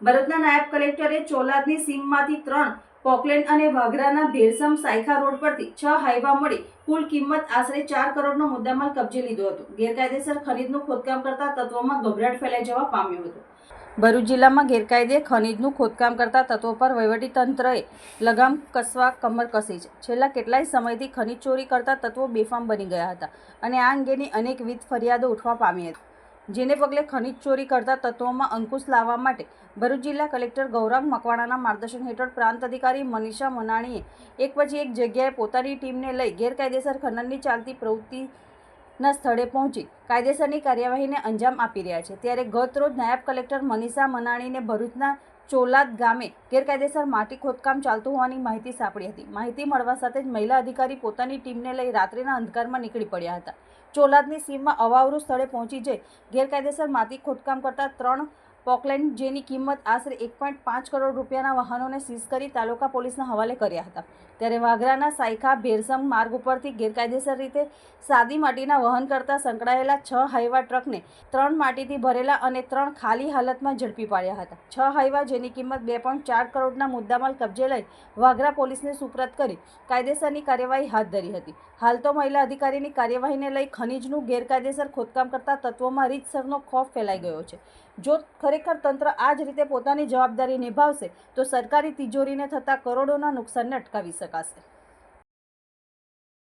ભરૂચના નાયબ કલેક્ટરે ચોલાદની સીમમાંથી ત્રણ પોકલેન્ડ અને વાઘરાના ભેરસમ સાયખા રોડ પરથી છ હાઈવા મળી કુલ કિંમત આશરે ચાર કરોડનો મુદ્દામાલ કબજે લીધો હતો. ગેરકાયદેસર ખરીદનું ખોદકામ કરતા તત્વોમાં ગભરાટ ફેલાઈ જવા પામ્યો હતો. ભરૂચ જિલ્લામાં ગેરકાયદે ખનીજનું ખોદકામ કરતા તત્વો પર વહીવટીતંત્રએ લગામ કસવા કમર કસી છે. છેલ્લા કેટલાય સમયથી ખનીજ ચોરી કરતા તત્વો બેફામ બની ગયા હતા અને આ અંગેની અનેકવિધ ફરિયાદો ઉઠવા પામી હતી. જેને પગલે ખનીજ ચોરી કરતા તત્વોમાં અંકુશ લાવવા માટે ભરૂચ જિલ્લા કલેક્ટર ગૌરવ મકવાણાના માર્ગદર્શન હેઠળ પ્રાંત અધિકારી મનીષા મનાણીએ એક પછી એક જગ્યાએ પોતાની ટીમને લઈ ગેરકાયદેસર ખનનની ચાલતી પ્રવૃત્તિના સ્થળે પહોંચી કાયદેસરની કાર્યવાહીને અંજામ આપી રહ્યા છે. ત્યારે ગત રોજ નાયબ કલેક્ટર મનીષા મનાણીને ભરૂચના ચોલાદ ગામે ગેરકાયદેસર માટી ખોદકામ ચાલતું હોવાની માહિતી સાંપડી હતી. માહિતી મળવા સાથે જ મહિલા અધિકારી પોતાની ટીમને લઈ રાત્રિના અંધકારમાં નીકળી પડ્યા હતા. ચોલાદની સીમમાં અવાવરું સ્થળે પહોંચી જઈ ગેરકાયદેસર માટી ખોદકામ કરતા ત્રણ પોકલેન્ડ, જેની કિંમત આશરે એક પોઈન્ટ પાંચ કરોડ રૂપિયાના વાહનોને સીઝ કરી તાલુકા પોલીસના હવાલે કર્યા હતા. ત્યારે વાઘરાના સાયખા ભેરસમ માર્ગ ઉપરથી ગેરકાયદેસર રીતે સાદી માટીના વહન કરતા સંકળાયેલા છ હાઈવા ટ્રકને ત્રણ માટીથી ભરેલા અને ત્રણ ખાલી હાલતમાં ઝડપી પાડ્યા હતા. છ હાઈવા, જેની કિંમત બે પોઈન્ટ ચાર કરોડના મુદ્દામાલ કબજે લઈ વાઘરા પોલીસને સુપ્રત કરી કાયદેસરની કાર્યવાહી હાથ ધરી હતી. હાલ તો મહિલા અધિકારીની કાર્યવાહીને લઈ ખનીજનું ગેરકાયદેસર ખોદકામ કરતા તત્વોમાં રીતસરનો ખોફ ફેલાઈ ગયો છે. જો ખરેખર તંત્ર આ જ રીતે પોતાની જવાબદારી નિભાવશે, તો સરકારી તિજોરીને થતા કરોડોના નુકસાનને અટકાવી શકાશે.